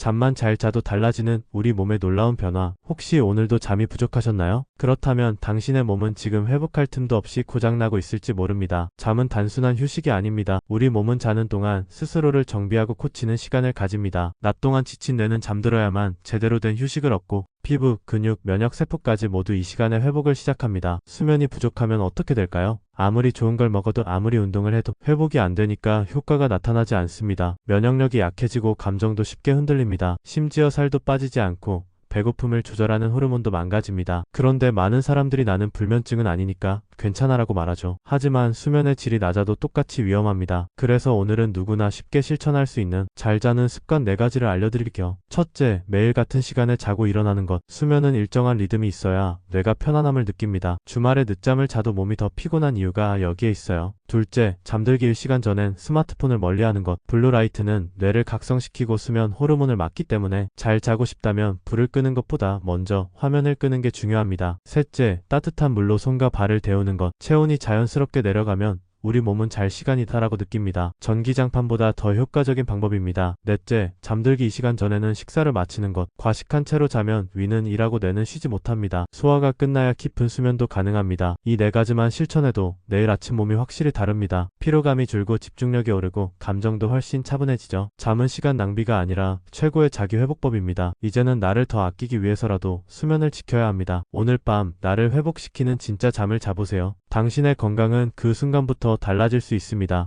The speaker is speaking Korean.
잠만 잘 자도 달라지는 우리 몸의 놀라운 변화. 혹시 오늘도 잠이 부족하셨나요? 그렇다면 당신의 몸은 지금 회복할 틈도 없이 고장나고 있을지 모릅니다. 잠은 단순한 휴식이 아닙니다. 우리 몸은 자는 동안 스스로를 정비하고 고치는 시간을 가집니다. 낮 동안 지친 뇌는 잠들어야만 제대로 된 휴식을 얻고 피부, 근육, 면역 세포까지 모두 이 시간에 회복을 시작합니다. 수면이 부족하면 어떻게 될까요? 아무리 좋은 걸 먹어도 아무리 운동을 해도 회복이 안 되니까 효과가 나타나지 않습니다. 면역력이 약해지고 감정도 쉽게 흔들립니다. 심지어 살도 빠지지 않고 배고픔을 조절하는 호르몬도 망가집니다. 그런데 많은 사람들이 나는 불면증은 아니니까 괜찮아라고 말하죠. 하지만 수면의 질이 낮아도 똑같이 위험합니다. 그래서 오늘은 누구나 쉽게 실천할 수 있는 잘 자는 습관 4가지를 알려드릴게요. 첫째, 매일 같은 시간에 자고 일어나는 것. 수면은 일정한 리듬이 있어야 뇌가 편안함을 느낍니다. 주말에 늦잠을 자도 몸이 더 피곤한 이유가 여기에 있어요. 둘째, 잠들기 1시간 전엔 스마트폰을 멀리하는 것. 블루라이트는 뇌를 각성시키고 수면 호르몬을 막기 때문에 잘 자고 싶다면 불을 끄는 것보다 먼저 화면을 끄는 게 중요합니다. 셋째, 따뜻한 물로 손과 발을 데우는 것. 체온이 자연스럽게 내려가면 우리 몸은 잘 시간이 다라고 느낍니다. 전기장판보다 더 효과적인 방법입니다. 넷째, 잠들기 2시간 전에는 식사를 마치는 것. 과식한 채로 자면 위는 일하고 뇌는 쉬지 못합니다. 소화가 끝나야 깊은 수면도 가능합니다. 이 네 가지만 실천해도 내일 아침 몸이 확실히 다릅니다. 피로감이 줄고 집중력이 오르고 감정도 훨씬 차분해지죠. 잠은 시간 낭비가 아니라 최고의 자기 회복법입니다. 이제는 나를 더 아끼기 위해서라도 수면을 지켜야 합니다. 오늘 밤 나를 회복시키는 진짜 잠을 자보세요. 당신의 건강은 그 순간부터 달라질 수 있습니다.